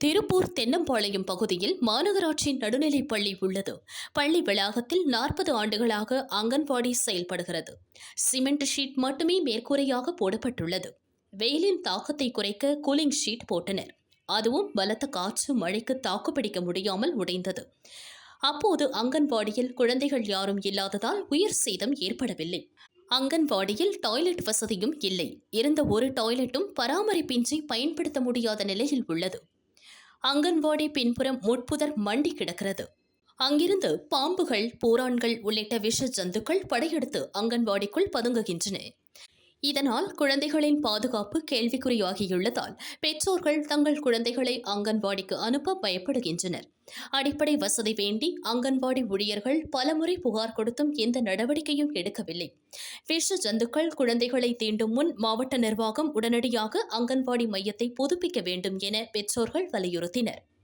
திருப்பூர் தென்னம்பாளையம் பகுதியில் மாநகராட்சி நடுநிலைப் பள்ளி உள்ளது. பள்ளி வளாகத்தில் நாற்பது ஆண்டுகளாக அங்கன்வாடி செயல்படுகிறது. சிமெண்ட் ஷீட் மட்டுமே மேற்கூரையாக போடப்பட்டுள்ளது. வெயிலின் தாக்கத்தை குறைக்க கூலிங் ஷீட் போட்டனர். அதுவும் பலத்த காற்று மழைக்கு தாக்குப்பிடிக்க முடியாமல் உடைந்தது. அப்போது அங்கன்வாடியில் குழந்தைகள் யாரும் இல்லாததால் உயிர் சேதம் ஏற்படவில்லை. அங்கன்வாடியில் டாய்லெட் வசதியும் இல்லை. இருந்த ஒரு டாய்லெட்டும் பராமரிப்பின்றி பயன்படுத்த முடியாத நிலையில் உள்ளது. அங்கன்வாடி பின்புறம் முட்புதர் மண்டி கிடக்கிறது. அங்கிருந்து பாம்புகள் பூரான்கள் உள்ளிட்ட விஷ ஜந்துக்கள் படையெடுத்து அங்கன்வாடிக்குள் பதுங்குகின்றன. இதனால் குழந்தைகளின் பாதுகாப்பு கேள்விக்குறியாகியுள்ளதால் பெற்றோர்கள் தங்கள் குழந்தைகளை அங்கன்வாடிக்கு அனுப்ப பயப்படுகின்றனர். அடிப்படை வசதி வேண்டி அங்கன்வாடி ஊழியர்கள் பலமுறை புகார் கொடுத்தும் எந்த நடவடிக்கையும் எடுக்கவில்லை. விஷ ஜந்துக்கள் குழந்தைகளை தீண்டும் முன் மாவட்ட நிர்வாகம் உடனடியாக அங்கன்வாடி மையத்தை புதுப்பிக்க வேண்டும் என பெற்றோர்கள் வலியுறுத்தினர்.